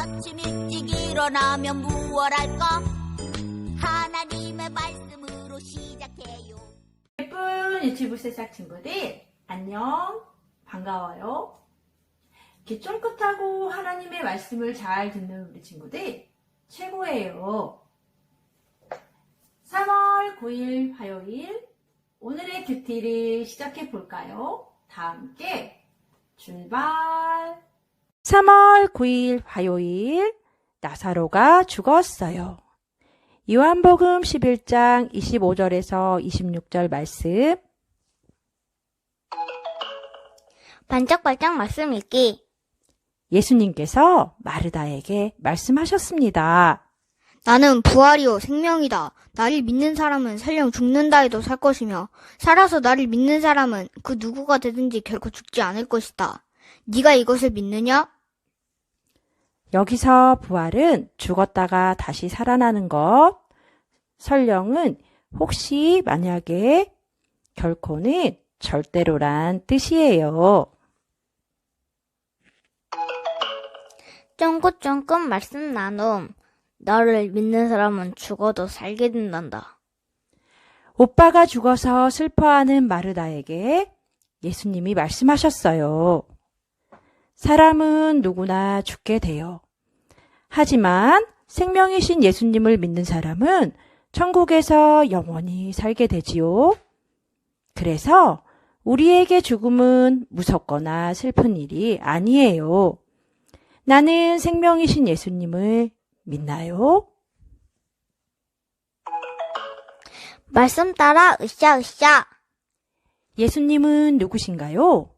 아침 일찍 일어나면 무얼 할까? 하나님의 말씀으로 시작해요. 예쁜 유치부 세상 친구들, 안녕. 반가워요. 이렇게 쫑긋하고 하나님의 말씀을 잘 듣는 우리 친구들, 최고예요. 3월 9일 화요일, 오늘의 큐티를 시작해 볼까요? 다 함께 출발! 3월 9일 화요일, 나사로가 죽었어요. 요한복음 11장 25절에서 26절 말씀. 반짝반짝 말씀 읽기. 예수님께서 마르다에게 말씀하셨습니다. 나는 부활이요 생명이다. 나를 믿는 사람은 설령 죽는다 해도 살 것이며 살아서 나를 믿는 사람은 그 누구가 되든지 결코 죽지 않을 것이다. 네가 이것을 믿느냐? 여기서 부활은 죽었다가 다시 살아나는 것. 설령은 혹시 만약에 결코는 절대로란 뜻이에요. 쫑긋쫑긋 말씀 나눔. 너를 믿는 사람은 죽어도 살게 된단다. 오빠가 죽어서 슬퍼하는 마르다에게 예수님이 말씀하셨어요. 사람은 누구나 죽게 돼요. 하지만 생명이신 예수님을 믿는 사람은 천국에서 영원히 살게 되지요. 그래서 우리에게 죽음은 무섭거나 슬픈 일이 아니에요. 나는 생명이신 예수님을 믿나요? 말씀 따라 으쌰으쌰. 예수님은 누구신가요?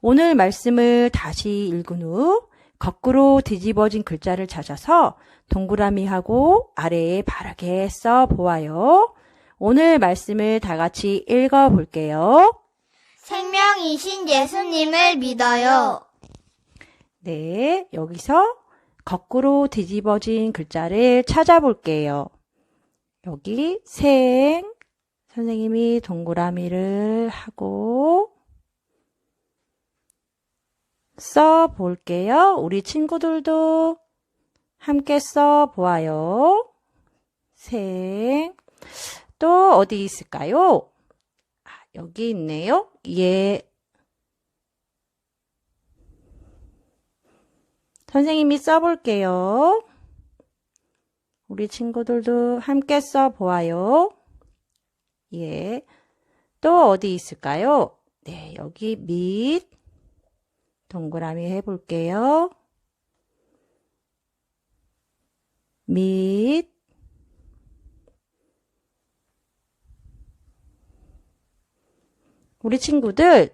오늘 말씀을 다시 읽은 후 거꾸로 뒤집어진 글자를 찾아서 동그라미하고 아래에 바르게 써 보아요. 오늘 말씀을 다 같이 읽어 볼게요. 생명이신 예수님을 믿어요. 네, 여기서 거꾸로 뒤집어진 글자를 찾아볼게요. 여기 생, 선생님이 동그라미를 하고 써 볼게요. 우리 친구들도 함께 써 보아요. 생. 또 어디 있을까요? 아, 여기 있네요. 예. 선생님이 써볼게요. 우리 친구들도 함께 써보아요. 예. 또 어디 있을까요? 네, 여기 밑 동그라미 해볼게요. 밑 우리 친구들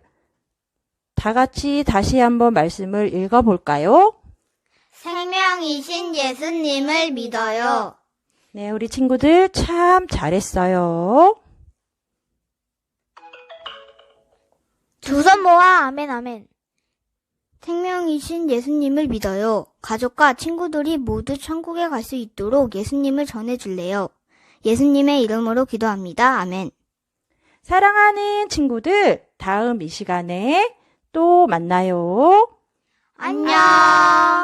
다 같이 다시 한번 말씀을 읽어볼까요? 생명이신 예수님을 믿어요. 네, 우리 친구들 참 잘했어요. 두 손 모아 아멘 아멘. 생명이신 예수님을 믿어요. 가족과 친구들이 모두 천국에 갈 수 있도록 예수님을 전해줄래요. 예수님의 이름으로 기도합니다. 아멘. 사랑하는 친구들, 다음 이 시간에 또 만나요. 안녕.